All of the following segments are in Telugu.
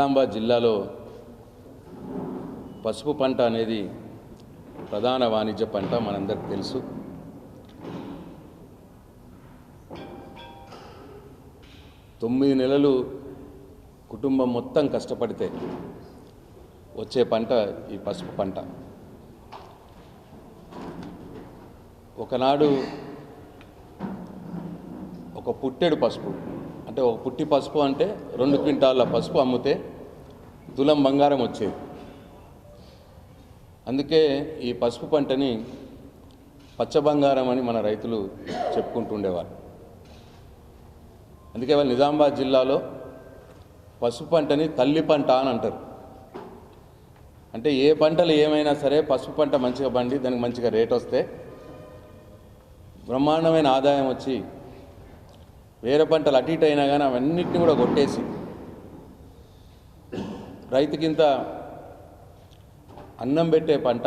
నిజామాబాద్ జిల్లాలో పసుపు పంట అనేది ప్రధాన వాణిజ్య పంట మనందరికి తెలుసు. తొమ్మిది నెలలు కుటుంబం మొత్తం కష్టపడితే వచ్చే పంట ఈ పసుపు పంట. ఒకనాడు ఒక పుట్టెడు పసుపు అంటే ఒక పుట్టి పసుపు అంటే రెండు క్వింటాల పసుపు అమ్మితే తులం బంగారం వచ్చేది. అందుకే ఈ పసుపు పంటని పచ్చ బంగారం అని మన రైతులు చెప్పుకుంటుండేవారు. అందుకే వాళ్ళు నిజామాబాద్ జిల్లాలో పసుపు పంటని తల్లి పంట అని అంటారు. అంటే ఏ పంటలు ఏమైనా సరే పసుపు పంట మంచిగా పండి దానికి మంచిగా రేట్ వస్తే బ్రహ్మాండమైన ఆదాయం వచ్చి వేరే పంటలు అటు ఇటు అయినా కానీ అవన్నిటిని కూడా కొట్టేసి రైతుకింత అన్నం పెట్టే పంట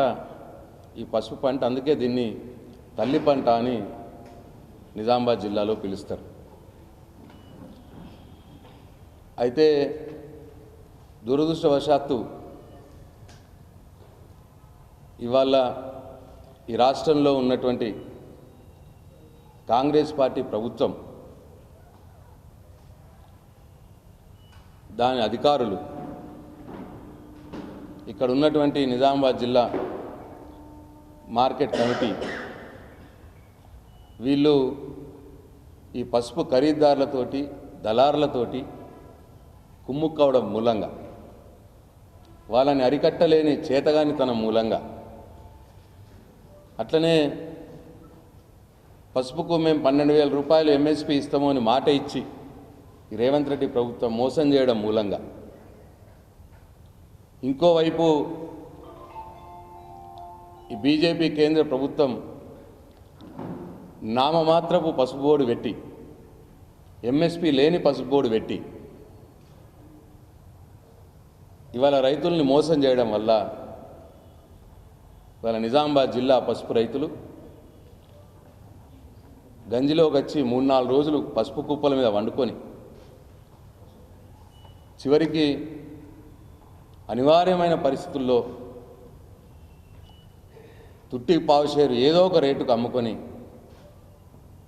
ఈ పసుపు పంట అందుకే దీన్ని తల్లి పంట అని నిజామాబాద్ జిల్లాలో పిలుస్తారు. అయితే దురదృష్టవశాత్తు ఇవాళ ఈ రాష్ట్రంలో ఉన్నటువంటి కాంగ్రెస్ పార్టీ ప్రభుత్వం దాని అధికారులు ఇక్కడ ఉన్నటువంటి నిజామాబాద్ జిల్లా మార్కెట్ కమిటీ వీళ్ళు ఈ పసుపు ఖరీదారులతోటి దళారులతోటి కుమ్ముక్కవడం మూలంగా వాళ్ళని అరికట్టలేని చేతగాని తన మూలంగా. అట్లనే పసుపుకు మేము పన్నెండు వేల రూపాయలు ఎంఎస్పి ఇస్తాము అని మాట ఇచ్చి రేవంత్ రెడ్డి ప్రభుత్వం మోసం చేయడం మూలంగా. ఇంకోవైపు ఈ బీజేపీ కేంద్ర ప్రభుత్వం నామమాత్రపు పసుపు బోర్డు పెట్టి ఎంఎస్పి లేని పసుపు బోర్డు పెట్టి ఇవాళ రైతుల్ని మోసం చేయడం వల్ల ఇవాళ నిజామాబాద్ జిల్లా పసుపు రైతులు గంజిలోకి వచ్చి మూడు నాలుగు రోజులు పసుపు కుప్పల మీద వండుకొని చివరికి అనివార్యమైన పరిస్థితుల్లో తుట్టి పావుషేరు ఏదో ఒక రేటుకు అమ్ముకొని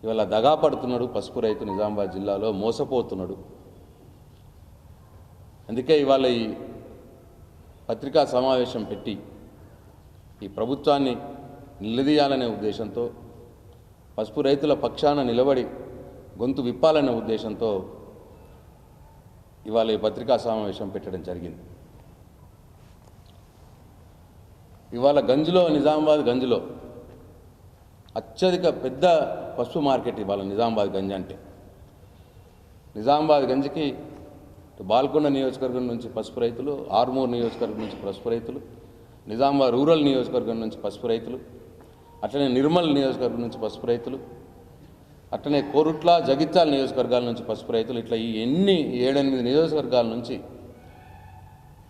ఇవాళ దగా పడుతున్నాడు పసుపు రైతు నిజామాబాద్ జిల్లాలో మోసపోతున్నాడు. అందుకే ఇవాళ ఈ పత్రికా సమావేశం పెట్టి ఈ ప్రభుత్వాన్ని నిలదీయాలనే ఉద్దేశంతో పసుపు రైతుల పక్షాన నిలబడి గొంతు విప్పాలనే ఉద్దేశంతో ఇవాళ ఈ పత్రికా సమావేశం పెట్టడం జరిగింది. ఇవాళ గంజ్లో నిజామాబాద్ గంజ్లో అత్యధిక పెద్ద పసుపు మార్కెట్ ఇవాళ నిజామాబాద్ గంజ్ అంటే. నిజామాబాద్ గంజ్కి బాల్కొండ నియోజకవర్గం నుంచి పసుపు రైతులు ఆర్మూర్ నియోజకవర్గం నుంచి పసుపు రైతులు నిజామాబాద్ రూరల్ నియోజకవర్గం నుంచి పసుపు రైతులు అట్లనే నిర్మల్ నియోజకవర్గం నుంచి పసుపు రైతులు అట్లనే కోరుట్ల జగిత్యాల నియోజకవర్గాల నుంచి పసుపు రైతులు ఇట్లా ఈ ఎన్ని ఏడెనిమిది నియోజకవర్గాల నుంచి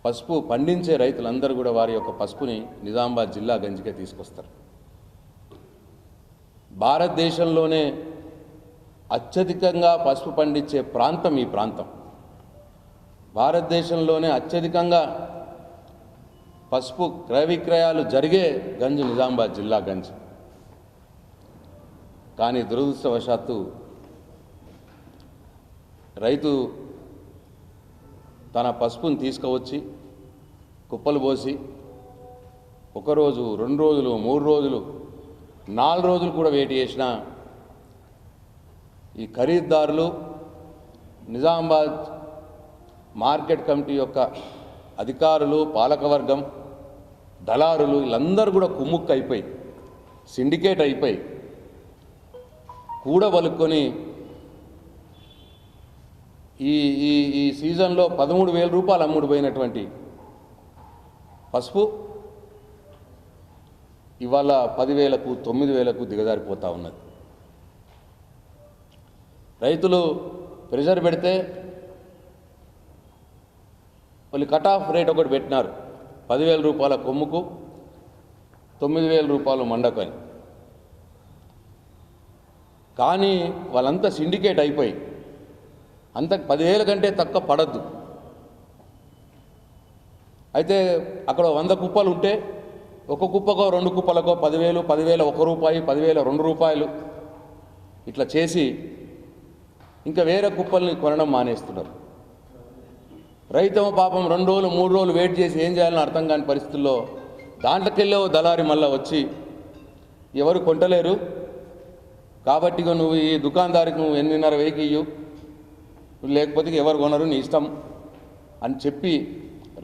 పసుపు పండించే రైతులందరూ కూడా వారి యొక్క పసుపుని నిజామాబాద్ జిల్లా గంజికే తీసుకొస్తారు. భారతదేశంలోనే అత్యధికంగా పసుపు పండించే ప్రాంతం ఈ ప్రాంతం. భారతదేశంలోనే అత్యధికంగా పసుపు క్రయ విక్రయాలు జరిగే గంజ్ నిజామాబాద్ జిల్లా గంజ్. కానీ దురదృష్టవశాత్తు రైతు తన పసుపుని తీసుకువచ్చి కుప్పలు పోసి ఒకరోజు రెండు రోజులు మూడు రోజులు నాలుగు రోజులు కూడా వెయిట్ చేసిన ఈ ఖరీదారులు నిజామాబాద్ మార్కెట్ కమిటీ యొక్క అధికారులు పాలకవర్గం దళారులు వీళ్ళందరూ కూడా కుమ్ముక్కు అయిపోయి సిండికేట్ అయిపోయి కూడబలుక్కొని ఈ ఈ ఈ సీజన్లో పదమూడు వేల రూపాయలు అమ్ముడు పోయినటువంటి పసుపు. ఇవాళ పదివేలకు తొమ్మిది వేలకు దిగజారిపోతూ ఉన్నది. రైతులు ప్రెషర్ పెడితే వాళ్ళు కట్ ఆఫ్ రేట్ ఒకటి పెట్టినారు. పదివేల రూపాయల కొమ్ముకు తొమ్మిది వేల రూపాయలు మండకు అని కానీ వాళ్ళంతా సిండికేట్ అయిపోయి అంత పదివేల కంటే తక్కువ పడద్దు. అయితే అక్కడ వంద కుప్పలు ఉంటే ఒక కుప్పకో రెండు కుప్పలకో పదివేలు పదివేల ఒక రూపాయి పదివేల రెండు రూపాయలు ఇట్లా చేసి ఇంకా వేరే కుప్పల్ని కొనడం మానేస్తున్నారు. రైతమ పాపం రెండు రోజులు మూడు రోజులు వెయిట్ చేసి ఏం చేయాలని అర్థం కాని పరిస్థితుల్లో దాంట్లోకెళ్ళే ఓ దళారి మళ్ళీ వచ్చి ఎవరు కొంటలేరు. కాబట్టి నువ్వు ఈ దుకాణదారికి నువ్వు ఎనిమిదిన్నర వెయ్యికి ఇయ్యు. లేకపోతే ఎవరు కొనరు నీ ఇష్టం అని చెప్పి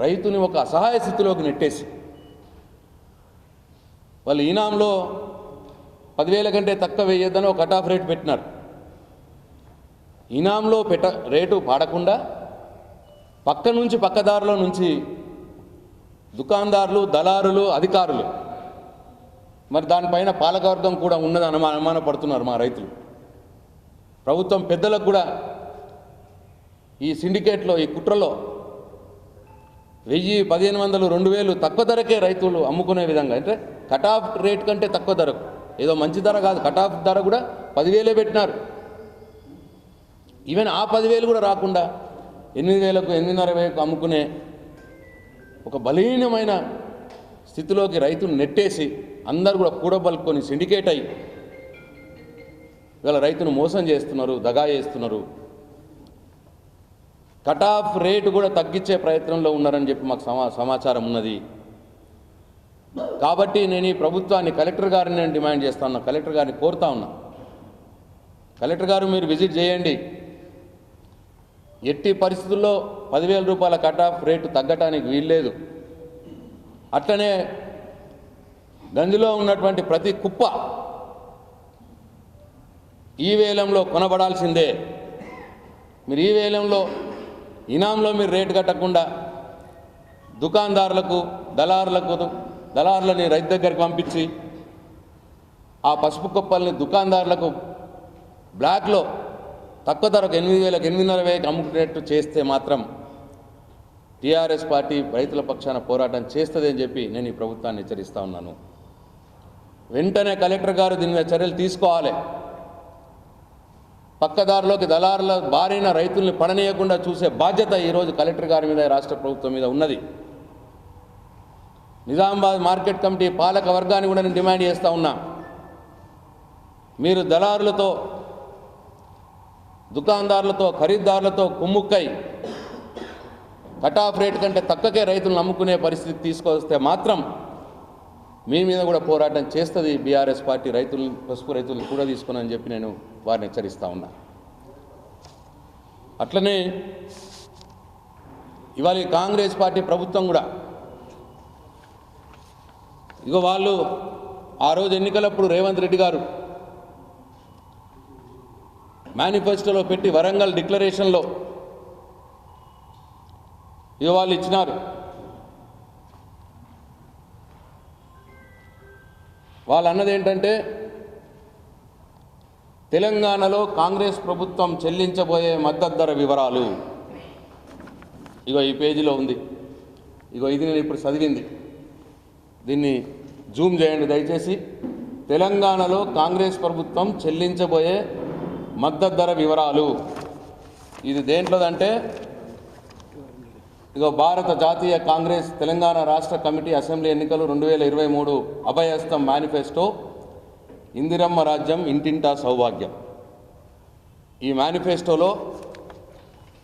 రైతుని ఒక అసహాయ స్థితిలోకి నెట్టేసి వాళ్ళు ఈనాంలో పదివేల కంటే తక్కువ వేయొద్దని ఒక కట్ ఆఫ్ రేట్ పెట్టినారు. ఈనాంలో పెట్ట రేటు పాడకుండా పక్క నుంచి పక్కదారుల నుంచి దుకాణదారులు దళారులు అధికారులు మరి దానిపైన పాలకవర్గం కూడా ఉన్నది అనుమా అనుమానపడుతున్నారు మా రైతులు. ప్రభుత్వం పెద్దలకు కూడా ఈ సిండికేట్లో ఈ కుట్రలో వెయ్యి పదిహేను వందలు రెండు వేలు తక్కువ ధరకే రైతులు అమ్ముకునే విధంగా. అంటే కట్ ఆఫ్ రేట్ కంటే తక్కువ ధరకు. ఏదో మంచి ధర కాదు కట్ ఆఫ్ ధర కూడా పదివేలే పెట్టినారు. ఈవెన్ ఆ పదివేలు కూడా రాకుండా ఎనిమిది వేలకు ఎనిమిదిన్నర వేలకు అమ్ముకునే ఒక బలహీనమైన స్థితిలోకి రైతును నెట్టేసి అందరు కూడా కూడబలుకొని సిండికేట్ అయ్యి ఇవాళ రైతును మోసం చేస్తున్నారు దగా చేస్తున్నారు. కట్ ఆఫ్ రేటు కూడా తగ్గించే ప్రయత్నంలో ఉన్నారని చెప్పి మాకు సమా సమాచారం ఉన్నది. కాబట్టి నేను ఈ ప్రభుత్వాన్ని కలెక్టర్ గారిని నేను డిమాండ్ చేస్తా ఉన్నా కలెక్టర్ గారిని కోరుతా ఉన్నా. కలెక్టర్ గారు మీరు విజిట్ చేయండి. ఎట్టి పరిస్థితుల్లో పదివేల రూపాయల కట్ ఆఫ్ రేటు తగ్గటానికి వీల్లేదు. అట్లనే గంజిలో ఉన్నటువంటి ప్రతి కుప్ప ఈ వేలంలో కొనబడాల్సిందే. మీరు ఈ వేలంలో ఇనాంలో మీరు రేటు కట్టకుండా దుకాణదారులకు దళారులకు దళారులని రైతు దగ్గరికి పంపించి ఆ పసుపు కుప్పల్ని దుకాణదారులకు బ్లాక్లో తక్కువ ధరకు ఎనిమిది వేలకు ఎనిమిదిన్నర వేలకు అమ్ముకునేట్టు చేస్తే మాత్రం టీఆర్ఎస్ పార్టీ రైతుల పక్షాన పోరాటం చేస్తుంది అని చెప్పి నేను ఈ ప్రభుత్వాన్ని హెచ్చరిస్తా ఉన్నాను. వెంటనే కలెక్టర్ గారు దీని మీద చర్యలు తీసుకోవాలి. పక్కదారిలోకి దళారుల బారిన రైతుల్ని పడనీయకుండా చూసే బాధ్యత ఈరోజు కలెక్టర్ గారి మీద రాష్ట్ర ప్రభుత్వం మీద ఉన్నది. నిజామాబాద్ మార్కెట్ కమిటీ పాలక వర్గాన్ని కూడా నేను డిమాండ్ చేస్తూ ఉన్నా. మీరు దళారులతో దుకాణదారులతో ఖరీదారులతో కుమ్ముక్కై కట్ ఆఫ్ రేట్ కంటే తక్కువకే రైతులను నమ్ముకునే పరిస్థితి తీసుకొస్తే మాత్రం మీ మీద కూడా పోరాటం చేస్తుంది బీఆర్ఎస్ పార్టీ రైతులు పసుపు రైతులు కూడా తీసుకుని చెప్పి నేను వారిని హెచ్చరిస్తూ ఉన్నా. అట్లనే ఇవాళ కాంగ్రెస్ పార్టీ ప్రభుత్వం కూడా ఇక వాళ్ళు ఆ రోజు ఎన్నికలప్పుడు రేవంత్ రెడ్డి గారు మేనిఫెస్టోలో పెట్టి వరంగల్ డిక్లరేషన్లో ఇక వాళ్ళు ఇచ్చినారు. వాళ్ళు అన్నది ఏంటంటే తెలంగాణలో కాంగ్రెస్ ప్రభుత్వం చెల్లించబోయే మద్దతు ధర వివరాలు. ఇగో ఈ పేజీలో ఉంది. ఇగో ఇది నేను ఇప్పుడు చదివింది. దీన్ని జూమ్ చేయండి దయచేసి. తెలంగాణలో కాంగ్రెస్ ప్రభుత్వం చెల్లించబోయే మద్దతు ధర వివరాలు. ఇది దేంట్లోదంటే ఇగో భారత జాతీయ కాంగ్రెస్ తెలంగాణ రాష్ట్ర కమిటీ అసెంబ్లీ ఎన్నికలు రెండు వేల ఇరవై మూడు అభయస్తం మేనిఫెస్టో ఇందిరమ్మ రాజ్యం ఇంటింటా సౌభాగ్యం. ఈ మేనిఫెస్టోలో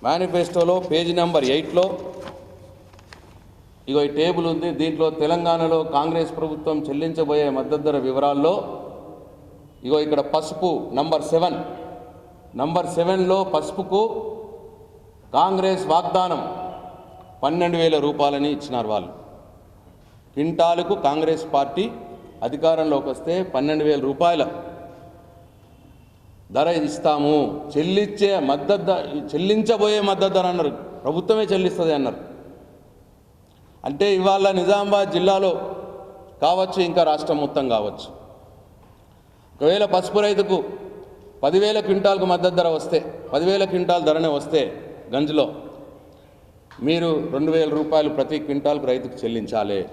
మేనిఫెస్టోలో పేజీ నెంబర్ ఎయిట్లో ఇగో ఈ టేబుల్ ఉంది దీంట్లో తెలంగాణలో కాంగ్రెస్ ప్రభుత్వం చెల్లించబోయే మద్దతు ధర వివరాల్లో ఇగో ఇక్కడ పసుపు నంబర్ సెవెన్. నంబర్ సెవెన్లో పసుపుకు కాంగ్రెస్ వాగ్దానం. పన్నెండు వేల రూపాయలని ఇచ్చినారు వాళ్ళు. క్వింటాలకు కాంగ్రెస్ పార్టీ అధికారంలోకి వస్తే పన్నెండు వేల రూపాయల ధర ఇస్తాము. చెల్లించే మద్దతు చెల్లించబోయే మద్దతు ధర అన్నారు. ప్రభుత్వమే చెల్లిస్తుంది అన్నారు. అంటే ఇవాళ నిజామాబాద్ జిల్లాలో కావచ్చు ఇంకా రాష్ట్రం మొత్తం కావచ్చు. ఒకవేళ పసుపు రైతుకు పదివేల క్వింటాల్కు మద్దతు ధర వస్తే పదివేల క్వింటాల్ ధరనే వస్తే గంజ్లో మీరు రెండు వేల రూపాయలు ప్రతి క్వింటాల్కు రైతుకు చెల్లించాలి.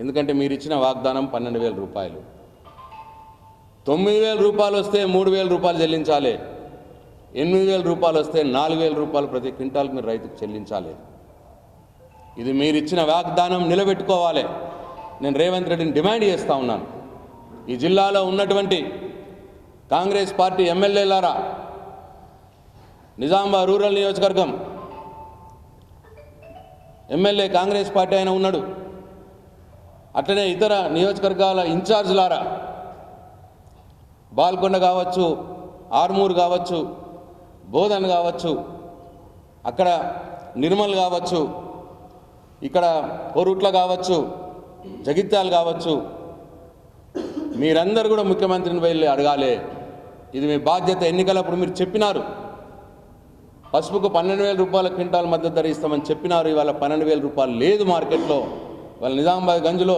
ఎందుకంటే మీరు ఇచ్చిన వాగ్దానం పన్నెండు వేల రూపాయలు. తొమ్మిది వేల రూపాయలు వస్తే మూడు వేల రూపాయలు చెల్లించాలి. ఎనిమిది వేల రూపాయలు వస్తే నాలుగు వేల రూపాయలు ప్రతి క్వింటాల్కి మీరు రైతుకు చెల్లించాలి. ఇది మీరు ఇచ్చిన వాగ్దానం నిలబెట్టుకోవాలి. నేను రేవంత్ రెడ్డిని డిమాండ్ చేస్తూ ఉన్నాను. ఈ జిల్లాలో ఉన్నటువంటి కాంగ్రెస్ పార్టీ ఎమ్మెల్యేలారా నిజామాబాద్ రూరల్ నియోజకవర్గం ఎమ్మెల్యే కాంగ్రెస్ పార్టీ ఆయన ఉన్నాడు. అట్లనే ఇతర నియోజకవర్గాల ఇన్ఛార్జ్లారా బాల్కొండ కావచ్చు ఆర్మూర్ కావచ్చు బోధన్ కావచ్చు అక్కడ నిర్మల్ కావచ్చు ఇక్కడ పొరుట్ల కావచ్చు జగిత్యాలు కావచ్చు మీరందరూ కూడా ముఖ్యమంత్రిని వెళ్ళి అడగాలి. ఇది మీ బాధ్యత. ఎన్నికలప్పుడు మీరు చెప్పినారు. పసుపుకు పన్నెండు వేల రూపాయల క్వింటాల్ మద్దతు ధర ఇస్తామని చెప్పినారు. ఇవాళ పన్నెండు వేల రూపాయలు లేదు మార్కెట్లో. వాళ్ళ నిజామాబాద్ గంజ్లో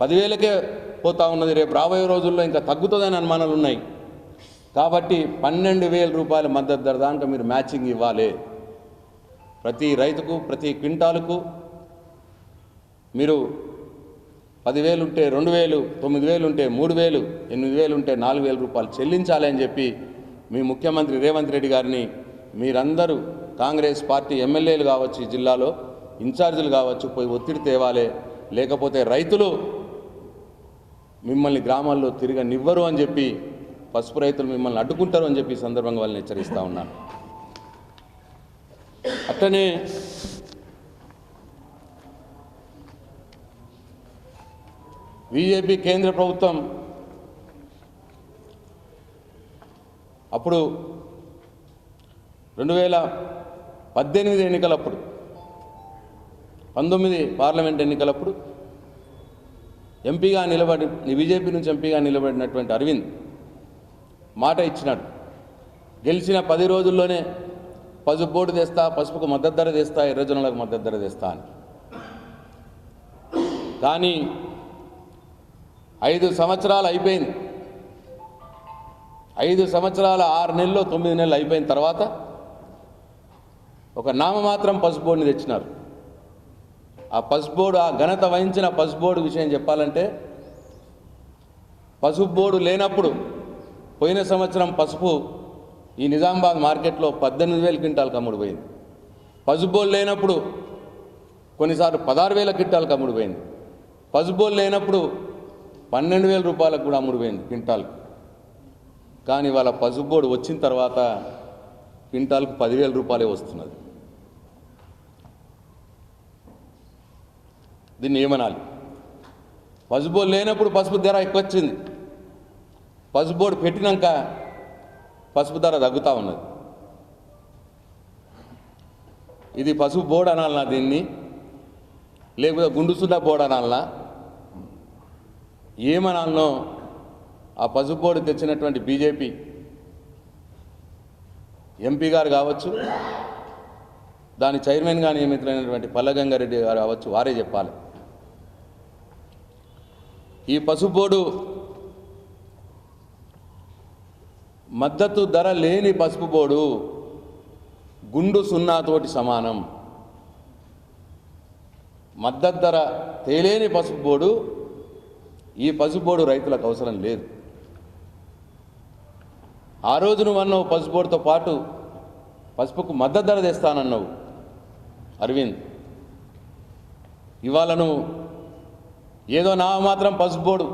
పదివేలకే పోతా ఉన్నది. రేపు రాబోయే రోజుల్లో ఇంకా తగ్గుతుందని అనుమానాలు ఉన్నాయి. కాబట్టి పన్నెండు వేల రూపాయల మద్దతు ధర దాకా మీరు మ్యాచింగ్ ఇవ్వాలి. ప్రతి రైతుకు ప్రతి క్వింటాలకు మీరు పదివేలు ఉంటే రెండు వేలు తొమ్మిది వేలు ఉంటే మూడు వేలు ఎనిమిది వేలు ఉంటే నాలుగు వేల రూపాయలు చెల్లించాలి అని చెప్పి మీ ముఖ్యమంత్రి రేవంత్ రెడ్డి గారిని మీరందరూ కాంగ్రెస్ పార్టీ ఎమ్మెల్యేలు కావచ్చు ఈ జిల్లాలో ఇన్ఛార్జీలు కావచ్చు పోయి ఒత్తిడి తేవాలి. లేకపోతే రైతులు మిమ్మల్ని గ్రామాల్లో తిరగనివ్వరు అని చెప్పి పసుపు రైతులు మిమ్మల్ని అడ్డుకుంటారు అని చెప్పి సందర్భంగా వాళ్ళని హెచ్చరిస్తూ ఉన్నాను. అట్లనే బీజేపీ కేంద్ర ప్రభుత్వం అప్పుడు రెండు వేల పద్దెనిమిది ఎన్నికలప్పుడు పంతొమ్మిది పార్లమెంట్ ఎన్నికలప్పుడు ఎంపీగా నిలబడి బీజేపీ నుంచి ఎంపీగా నిలబడినటువంటి అరవింద్ మాట ఇచ్చినాడు. గెలిచిన పది రోజుల్లోనే పసుపు బోర్డు తెస్తా పసుపుకు మద్దతు ధర తెస్తా ఎర్రజనులకు మద్దతు ధర తెస్తా అని. కానీ ఐదు సంవత్సరాలు అయిపోయింది. ఐదు సంవత్సరాల ఆరు నెలలు తొమ్మిది నెలలు అయిపోయిన తర్వాత ఒక నామమాత్రం పసుపు బోర్డుని తెచ్చినారు. ఆ పసుపు బోర్డు ఆ ఘనత వహించిన పసుబోర్డు విషయం చెప్పాలంటే పసుపు బోర్డు లేనప్పుడు పోయిన సంవత్సరం పసుపు ఈ నిజామాబాద్ మార్కెట్లో పద్దెనిమిది వేల క్వింటాలకు అమ్ముడు పోయింది. పసుపు బోర్డు లేనప్పుడు కొన్నిసార్లు పదహారు వేల క్వింటాలకు అమ్ముడు పోయింది. పసుపు బోర్డు లేనప్పుడు పన్నెండు వేల రూపాయలకు కూడా అమ్ముడు పోయింది కానీ వాళ్ళ పసుపు బోర్డు వచ్చిన తర్వాత క్వింటాల్కు పదివేల రూపాయలే వస్తున్నది. దీన్ని ఏమనాలి? పసుపు బోర్డు లేనప్పుడు పసుపు ధర ఎక్కువ వచ్చింది పసుపు బోర్డు పెట్టినాక పసుపు ధర తగ్గుతూ ఉన్నది. ఇది పసుపు బోర్డు అనాలనా దీన్ని? లేకపోతే గుండు బోర్డు అనాలనా? ఏమనాలనో ఆ పసుపు బోర్డు తెచ్చినటువంటి బీజేపీ ఎంపీ గారు కావచ్చు దాని చైర్మన్గా నియమితులైనటువంటి పల్లగంగారెడ్డి గారు కావచ్చు వారే చెప్పాలి. ఈ పసుపు బోర్డు మద్దతు ధర లేని పసుపు బోర్డు గుండు సున్నాతోటి సమానం. మద్దతు ధర తేలేని పసుపు బోర్డు ఈ పసుపు బోర్డు రైతులకు అవసరం లేదు. ఆ రోజు నువ్వు అన్నావు పసుపు బోర్డుతో పాటు పసుపుకు మద్దతు ధర తెస్తానన్నావు. అరవింద్ ఇవాళ నువ్వు ఏదో నా మాత్రం పసుపు బోర్డు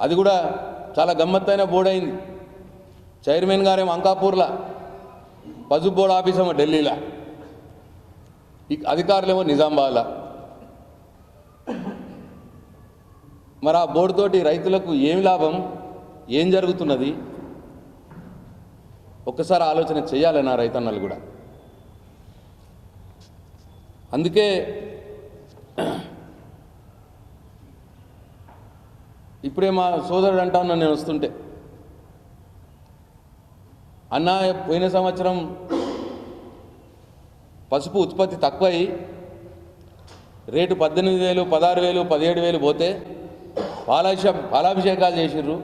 అది కూడా చాలా గమ్మత్తైన బోర్డు అయింది. చైర్మన్ గారేమో అంకాపూర్లా పసుపు బోర్డు ఆఫీస్ ఏమో ఢిల్లీలో అధికారులేమో నిజామాబాద్లా. మరి ఆ బోర్డుతోటి రైతులకు ఏమి లాభం? ఏం జరుగుతున్నది? ఒక్కసారి ఆలోచన చేయాలి నా రైతన్నలు కూడా. అందుకే ఇప్పుడే మా సోదరుడు అంటా ఉన్నాను నేను వస్తుంటే. అన్న పోయిన సంవత్సరం పసుపు ఉత్పత్తి తక్కువై రేటు పద్దెనిమిది వేలు పదహారు వేలు పదిహేడు వేలు పోతే పాలాభిషే పాలాభిషేకాలు చేసిర్రు.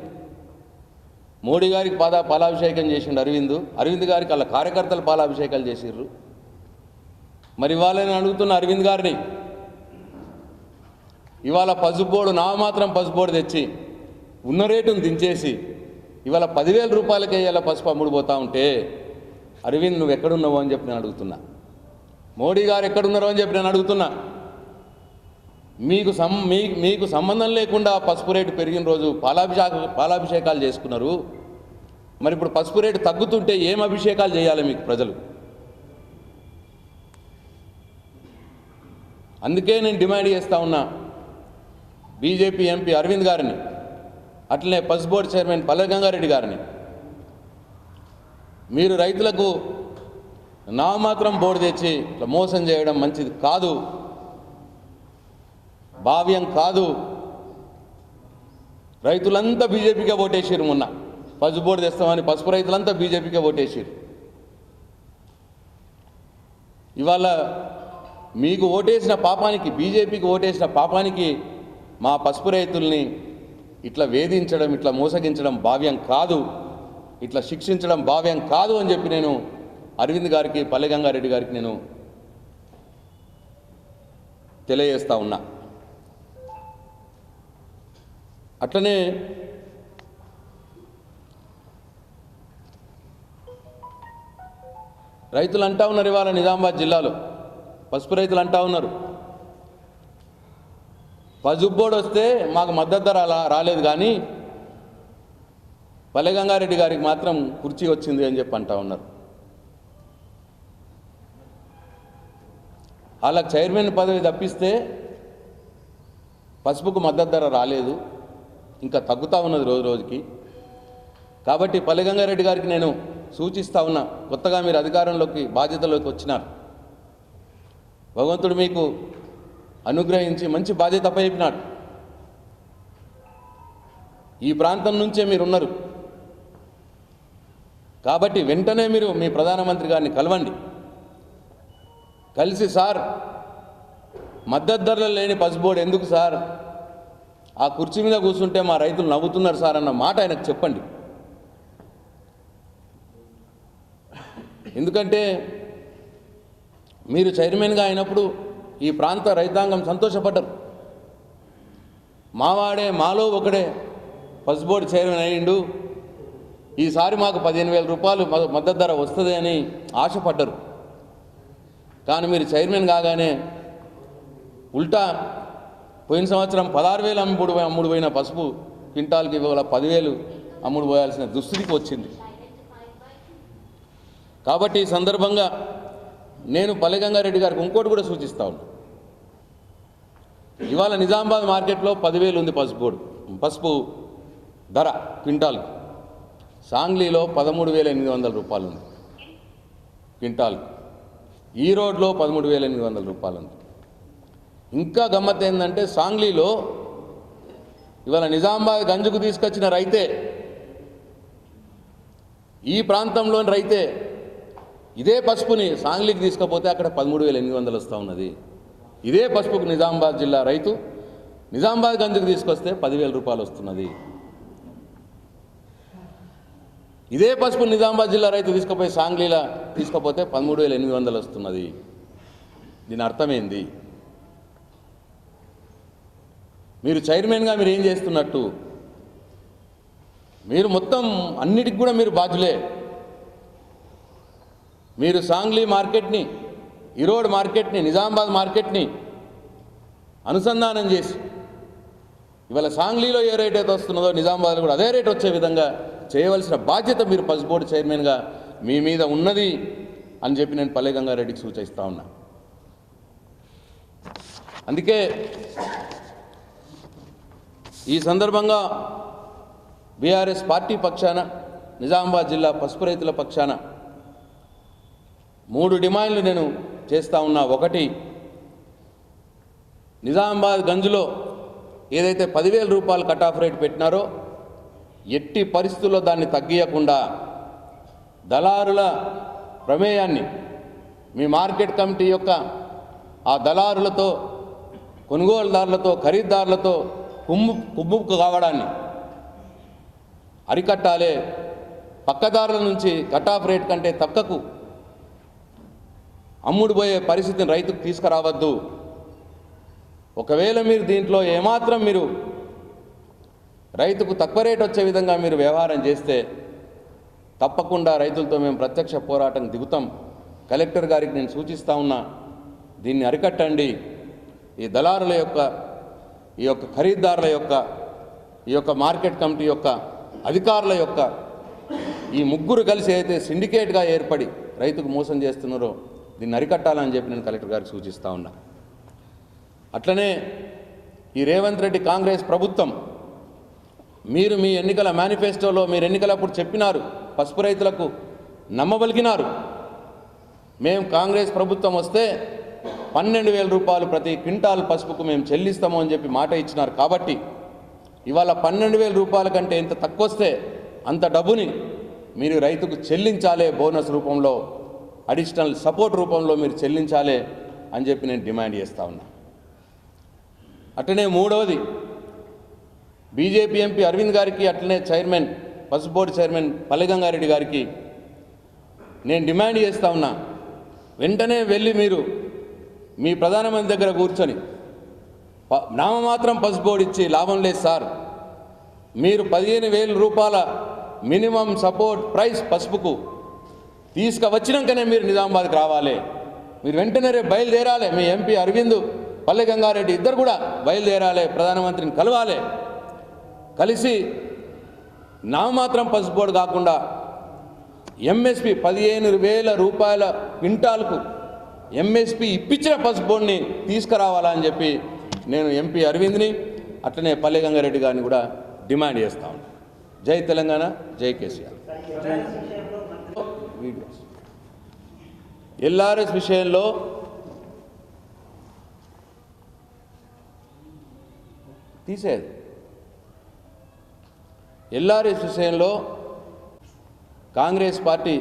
మోడీ గారికి పాద పాలాభిషేకం చేసిండు అరవింద్. అరవింద్ గారికి వాళ్ళ కార్యకర్తలు పాలాభిషేకాలు చేసిర్రు. మరి వాళ్ళని అడుగుతున్న అరవింద్ గారిని ఇవాళ పసుపు నా మాత్రం పసుపుబోడు తెచ్చి ఉన్న రేటును దించేసి ఇవాళ పదివేల రూపాయలకి వేయాల పసుపు అమ్ముడు పోతా ఉంటే అరవింద్ నువ్వు ఎక్కడున్నావు అని చెప్పి నేను అడుగుతున్నా. మోడీ గారు ఎక్కడున్నారో అని చెప్పి నేను అడుగుతున్నా. మీకు సం మీకు సంబంధం లేకుండా పసుపు రేటు పెరిగిన రోజు పాలాభిషేక పాలాభిషేకాలు చేసుకున్నారు. మరి ఇప్పుడు పసుపు రేటు తగ్గుతుంటే ఏం అభిషేకాలు చేయాలి మీకు ప్రజలు? అందుకే నేను డిమాండ్ చేస్తా ఉన్నా బీజేపీ ఎంపీ అరవింద్ గారిని అట్లనే పసుపు బోర్డు చైర్మన్ పల్లె గంగారెడ్డి గారిని. మీరు రైతులకు నామాత్రం బోర్డు తెచ్చి ఇట్లా మోసం చేయడం మంచిది కాదు. భావ్యం కాదు. రైతులంతా బీజేపీకే ఓటేసారు మొన్న. పసుపు బోర్డు తెస్తామని పసుపు రైతులంతా బీజేపీకే ఓటేసారు ఇవాళ మీకు ఓటేసిన పాపానికి బీజేపీకి ఓటేసిన పాపానికి మా పసుపు రైతుల్ని ఇట్లా వేధించడం ఇట్లా మోసగించడం భావ్యం కాదు. ఇట్లా శిక్షించడం భావ్యం కాదు అని చెప్పి నేను అరవింద్ గారికి పల్లె గంగారెడ్డి గారికి నేను తెలియజేస్తా ఉన్నా. అట్లనే రైతులు అంటా ఉన్నారు ఇవాళ నిజామాబాద్ జిల్లాలో. పసుపు రైతులు అంటా ఉన్నారు. పసుపు బోర్డు వస్తే మాకు మద్దతు ధర రాలేదు కానీ పల్లెగంగారెడ్డి గారికి మాత్రం కుర్చీ వచ్చింది అని చెప్పి అంటా ఉన్నారు. వాళ్ళకి చైర్మన్ పదవి తప్పిస్తే పసుపుకు మద్దతు ధర రాలేదు. ఇంకా తగ్గుతూ ఉన్నది రోజు రోజుకి. కాబట్టి పల్లెగంగారెడ్డి గారికి నేను సూచిస్తూ ఉన్నా కొత్తగా మీరు అధికారంలోకి బాధ్యతలోకి వచ్చినారు. భగవంతుడు మీకు అనుగ్రహించి మంచి బాధ్యత అప్పచెప్పినాడు ఈ ప్రాంతం నుంచే మీరున్నారు. కాబట్టి వెంటనే మీరు మీ ప్రధానమంత్రి గారిని కలవండి. కలిసి సార్ మద్దతు ధరలు లేని పసుబోర్డు ఎందుకు సార్? ఆ కుర్చీ మీద కూర్చుంటే మా రైతులు నవ్వుతున్నారు సార్ అన్న మాట ఆయనకు చెప్పండి. ఎందుకంటే మీరు చైర్మన్గా అయినప్పుడు ఈ ప్రాంత రైతాంగం సంతోషపడ్డరు. మావాడే మాలో ఒకడే పసుబోర్డు చైర్మన్ అయ్యిండు. ఈసారి మాకు పదిహేను వేల రూపాయలు మ- మద్దతు ధర వస్తుంది అని ఆశపడ్డరు. కానీ మీరు చైర్మన్ కాగానే ఉల్టా పోయిన సంవత్సరం పదహారు వేలు అమ్ముడు అమ్ముడు పోయిన పసుపు క్వింటాల్కి ఇవాళ పదివేలు అమ్ముడు పోయాల్సిన దుస్థితికి వచ్చింది. కాబట్టి ఈ సందర్భంగా నేను పల్లెగంగారెడ్డి గారికి ఇంకోటి కూడా సూచిస్తా ఉన్నా. ఇవాళ నిజామాబాద్ మార్కెట్లో పదివేలు ఉంది పసుపు పసుపు ధర క్వింటాల్కి. సాంగ్లీలో పదమూడు వేల ఎనిమిది వందల రూపాయలు ఉంది క్వింటాల్కి. ఈ రోడ్లో పదమూడు వేల ఎనిమిది వందల రూపాయలు ఉంది. ఇంకా గమ్మత్ ఏంటంటే సాంగ్లీలో ఇవాళ నిజామాబాద్ గంజుకు తీసుకొచ్చిన రైతే. ఈ ప్రాంతంలోని రైతే ఇదే పసుపుని సాంగ్లీకి తీసుకపోతే అక్కడ పదమూడు వేల ఎనిమిది వందలు వస్తూ ఉన్నది. ఇదే పసుపుకు నిజామాబాద్ జిల్లా రైతు నిజామాబాద్ గంజుకు తీసుకొస్తే పదివేల రూపాయలు వస్తున్నది. ఇదే పసుపు నిజామాబాద్ జిల్లా రైతు తీసుకుపోయి సాంగ్లీలా తీసుకపోతే పదమూడు వేల ఎనిమిది వందలు వస్తున్నది. దీని అర్థమైంది? మీరు చైర్మన్గా మీరు ఏం చేస్తున్నట్టు? మీరు మొత్తం అన్నిటికి కూడా మీరు బాధ్యులే. మీరు సాంగ్లీ మార్కెట్ని ఈరోడ్ మార్కెట్ని నిజామాబాద్ మార్కెట్ని అనుసంధానం చేసి ఇవాళ సాంగ్లీలో ఏ రేట్ అయితే వస్తున్నదో నిజామాబాద్లో కూడా అదే రేట్ వచ్చే విధంగా చేయవలసిన బాధ్యత మీరు పసి బోర్డు చైర్మన్గా మీ మీద ఉన్నది అని చెప్పి నేను పల్లె గంగారెడ్డికి సూచిస్తా ఉన్నా. అందుకే ఈ సందర్భంగా బీఆర్ఎస్ పార్టీ పక్షాన నిజామాబాద్ జిల్లా పసుపు రైతుల పక్షాన మూడు డిమాండ్లు నేను చేస్తా ఉన్నా. ఒకటి నిజామాబాద్ గంజులో ఏదైతే పదివేల రూపాయలు కట్ ఆఫ్ రేట్ పెట్టినారో ఎట్టి పరిస్థితుల్లో దాన్ని తగ్గియకుండా దళారుల ప్రమేయాన్ని మీ మార్కెట్ కమిటీ యొక్క ఆ దళారులతో కొనుగోలుదారులతో ఖరీదారులతో కుమ్ము కుమ్ముకు కావడాన్ని అరికట్టాలే. పక్కదారుల నుంచి కట్ ఆఫ్ రేట్ కంటే తక్కువకు అమ్ముడుపోయే పరిస్థితిని రైతుకు తీసుకురావద్దు. ఒకవేళ మీరు దీంట్లో ఏమాత్రం మీరు రైతుకు తక్కువ రేట్ వచ్చే విధంగా మీరు వ్యవహారం చేస్తే తప్పకుండా రైతులతో మేము ప్రత్యక్ష పోరాటం దిగుతాం. కలెక్టర్ గారికి నేను సూచిస్తా ఉన్నా దీన్ని అరికట్టండి. ఈ దళారుల యొక్క ఈ యొక్క ఖరీదారుల యొక్క ఈ యొక్క మార్కెట్ కమిటీ యొక్క అధికారుల యొక్క ఈ ముగ్గురు కలిసి అయితే సిండికేట్గా ఏర్పడి రైతుకు మోసం చేస్తున్నారో దీన్ని అరికట్టాలని చెప్పి నేను కలెక్టర్ గారికి సూచిస్తూ ఉన్నా. అట్లనే ఈ రేవంత్ రెడ్డి కాంగ్రెస్ ప్రభుత్వం మీరు మీ ఎన్నికల మేనిఫెస్టోలో మీరు ఎన్నికలప్పుడు చెప్పినారు పసుపు రైతులకు నమ్మబలికినారు మేము కాంగ్రెస్ ప్రభుత్వం వస్తే పన్నెండు వేల రూపాయలు ప్రతి క్వింటాల్ పసుపుకు మేము చెల్లిస్తాము అని చెప్పి మాట ఇచ్చినారు కాబట్టి ఇవాళ పన్నెండు వేల రూపాయల కంటే ఎంత తక్కువ వస్తే అంత డబ్బుని మీరు రైతుకు చెల్లించాలే బోనస్ రూపంలో అడిషనల్ సపోర్ట్ రూపంలో మీరు చెల్లించాలే అని చెప్పి నేను డిమాండ్ చేస్తా ఉన్నా. అట్లనే మూడవది బీజేపీ ఎంపీ అరవింద్ గారికి అట్లనే చైర్మన్ పసుపు బోర్డు చైర్మన్ పల్లెగంగారెడ్డి గారికి నేను డిమాండ్ చేస్తూ ఉన్నా వెంటనే వెళ్ళి మీరు మీ ప్రధానమంత్రి దగ్గర కూర్చొని ప- నామమాత్రం పసుపోడిచ్చి ఇచ్చి లాభం లేదు సార్. మీరు పదిహేను వేల రూపాయల మినిమం సపోర్ట్ ప్రైస్ పసుపుకు తీసుకువచ్చినాకనే మీరు నిజామాబాద్కి రావాలి. మీరు వెంటనే రేపు బయలుదేరాలి. మీ ఎంపీ అరవింద్ పల్లె గంగారెడ్డి ఇద్దరు కూడా బయలుదేరాలి. ప్రధానమంత్రిని కలవాలి. కలిసి నామమాత్రం పసుపు కాకుండా ఎంఎస్పి పదిహేను వేల రూపాయల క్వింటాల్కు ఎంఎస్పి ఇప్పించిన పసుపు బోర్డుని తీసుకురావాలని చెప్పి నేను ఎంపీ అరవింద్ని అట్లనే పల్లె గంగారెడ్డి గారిని కూడా డిమాండ్ చేస్తా ఉన్నాను జై తెలంగాణ జై కేసీఆర్. వీడియోస్ ఎల్ఆర్ఎస్ విషయంలో తీసేది ఎల్ఆర్ఎస్ విషయంలో కాంగ్రెస్ పార్టీ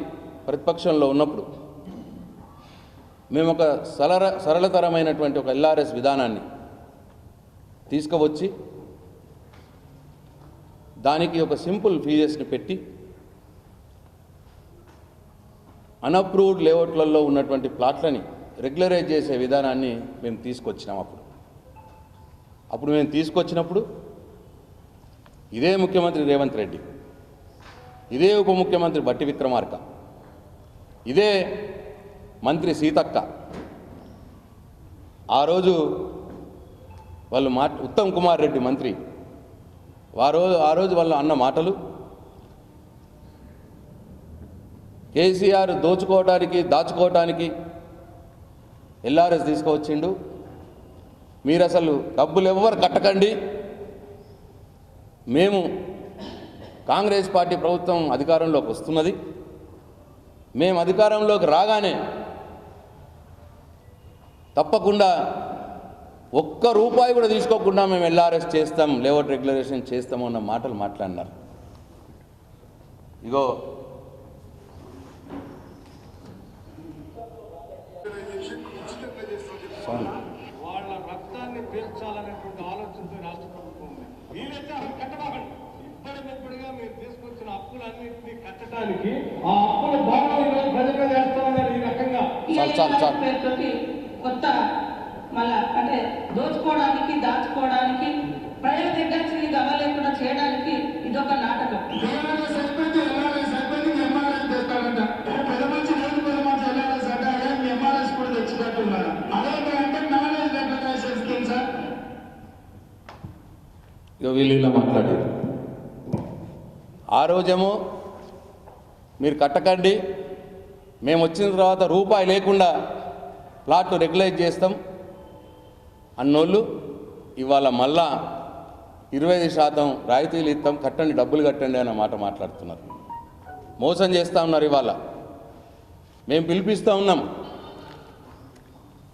ప్రతిపక్షంలో ఉన్నప్పుడు మేము ఒక సరళ సరళతరమైనటువంటి ఒక ఎల్ఆర్ఎస్ విధానాన్ని తీసుకువచ్చి దానికి ఒక సింపుల్ ఫీజెస్ని పెట్టి అన్అప్రూవ్డ్ లేఅవుట్లలో ఉన్నటువంటి ప్లాట్లని రెగ్యులరైజ్ చేసే విధానాన్ని మేము తీసుకొచ్చినాం అప్పుడు. అప్పుడు మేము తీసుకొచ్చినప్పుడు ఇదే ముఖ్యమంత్రి రేవంత్ రెడ్డి ఇదే ఉప ముఖ్యమంత్రి బట్టి విక్రమార్క ఇదే మంత్రి సీతక్క. ఆ రోజు వాళ్ళు మా ఉత్తమ్ కుమార్ రెడ్డి మంత్రి. వారో ఆ రోజు వాళ్ళు అన్న మాటలు కేసీఆర్ దోచుకోవడానికి దాచుకోవటానికి ఎల్ఆర్ఎస్ తీసుకువచ్చిండు. మీరు అసలు డబ్బులు ఎవ్వరు కట్టకండి. మేము కాంగ్రెస్ పార్టీ ప్రభుత్వం అధికారంలోకి వస్తున్నది. మేము అధికారంలోకి రాగానే తప్పకుండా ఒక్క రూపాయి కూడా తీసుకోకుండా మేము ఎల్ఆర్ఎస్ చేస్తాం లేఅవుట్ రెగ్యులరేషన్ చేస్తాము అన్న మాటలు మాట్లాడినారు. ఇగో. సారీ వాళ్ళ రక్తాన్ని పీల్చాలనేటువంటి ఆలోచనతో రాష్ట్ర ప్రభుత్వం ఉంది. వీలైతే అవి కట్టబాకండి. ఇప్పటికిప్పుడుగా మీరు తీసుకొచ్చిన అప్పులన్నింటినీ కట్టడానికి ఆ అప్పుల భాగం ఈరోజు ప్రజలు చేస్తామన్నారు ఈ రకంగా. చాలు, చాలు, చాలు. కొత్త మళ్ళా అంటే దోచుకోవడానికి దాచుకోవడానికి ప్రజల దగ్గర నుంచి గవ లేకుండా చేయడానికి ఇదొక నాటకం వీళ్ళు ఇలా మాట్లాడారు. ఆ రోజేమో మీరు కట్టకండి మేము వచ్చిన తర్వాత రూపాయి లేకుండా ప్లాట్ రెగ్యులైజ్ చేస్తాం. అన్నోళ్ళు ఇవాళ మళ్ళా ఇరవై ఐదు శాతం రాయితీలు ఇస్తాం. కట్టండి డబ్బులు కట్టండి అన్న మాట మాట్లాడుతున్నారు. మోసం చేస్తూ ఉన్నారు ఇవాళ. మేము పిలిపిస్తూ ఉన్నాం.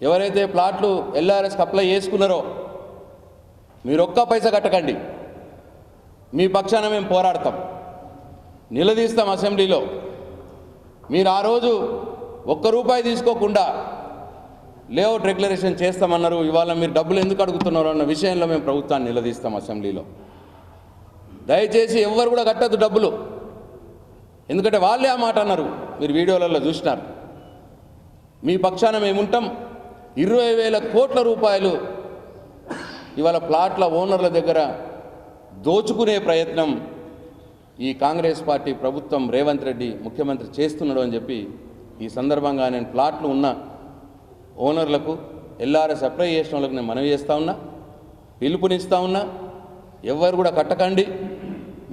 ఎవరైతే ప్లాట్లు ఎల్ఆర్ఎస్కి అప్లై చేసుకున్నారో మీరు ఒక్క పైసా కట్టకండి. మీ పక్షాన మేము పోరాడతాం. నిలదీస్తాం అసెంబ్లీలో. మీరు ఆ రోజు ఒక్క రూపాయి తీసుకోకుండా లేఅవుట్ రెగ్యులరేషన్ చేస్తామన్నారు ఇవాళ మీరు డబ్బులు ఎందుకు అడుగుతున్నారు అన్న విషయంలో మేము ప్రభుత్వాన్ని నిలదీస్తాం అసెంబ్లీలో. దయచేసి ఎవ్వరు కూడా కట్టద్దు డబ్బులు. ఎందుకంటే వాళ్ళే ఆ మాట అన్నారు. మీరు వీడియోలలో చూసినారు. మీ పక్షాన మేముంటాం ఇరవై వేల కోట్ల రూపాయలు ఇవాళ ప్లాట్ల ఓనర్ల దగ్గర దోచుకునే ప్రయత్నం ఈ కాంగ్రెస్ పార్టీ ప్రభుత్వం రేవంత్ రెడ్డి ముఖ్యమంత్రి చేస్తున్నాడు అని చెప్పి ఈ సందర్భంగా నేను ప్లాట్లు ఉన్న ఓనర్లకు ఎల్ఆర్ఎస్ సప్లై చేసిన వాళ్ళకి నేను మనవి చేస్తా ఉన్నా పిలుపునిస్తా ఉన్నా ఎవరు కూడా కట్టకండి.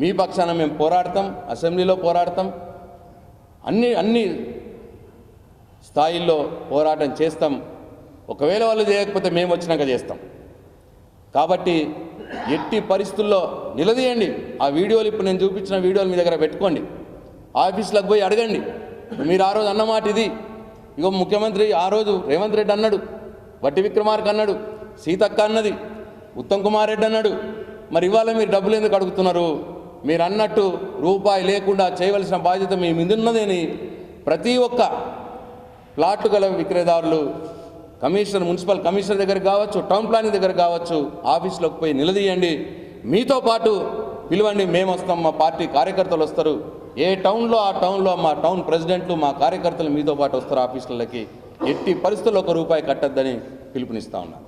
మీ పక్షాన మేము పోరాడతాం అసెంబ్లీలో పోరాడతాం. అన్ని అన్ని స్థాయిల్లో పోరాటం చేస్తాం. ఒకవేళ వాళ్ళు చేయకపోతే మేము వచ్చినాక చేస్తాం. కాబట్టి ఎట్టి పరిస్థితుల్లో నిలదీయండి. ఆ వీడియోలు ఇప్పుడు నేను చూపించిన వీడియోలు మీ దగ్గర పెట్టుకోండి. ఆఫీసులకు పోయి అడగండి. మీరు ఆ రోజు అన్నమాట ఇది. ఇగో ముఖ్యమంత్రి ఆ రోజు రేవంత్ రెడ్డి అన్నాడు వట్టి విక్రమార్క అన్నాడు సీతక్క అన్నది ఉత్తమ్ కుమార్ రెడ్డి అన్నాడు మరి ఇవాళ మీరు డబ్బులు ఎందుకు అడుగుతున్నారు? మీరు అన్నట్టు రూపాయి లేకుండా చేయవలసిన బాధ్యత మీ మీద ప్రతి ఒక్క ప్లాట్లు గల విక్రయదారులు కమిషనర్ మున్సిపల్ కమిషనర్ దగ్గర కావచ్చు టౌన్ ప్లానింగ్ దగ్గర కావచ్చు ఆఫీస్లోకి పోయి నిలదీయండి. మీతో పాటు పిలవండి మేము వస్తాం మా పార్టీ కార్యకర్తలు వస్తారు. ఏ టౌన్లో ఆ టౌన్లో మా టౌన్ ప్రెసిడెంట్లు మా కార్యకర్తలు మీతో పాటు వస్తారు ఆఫీసులకి. ఎట్టి పరిస్థితుల్లో ఒక రూపాయి కట్టద్దని పిలుపునిస్తా ఉన్నాను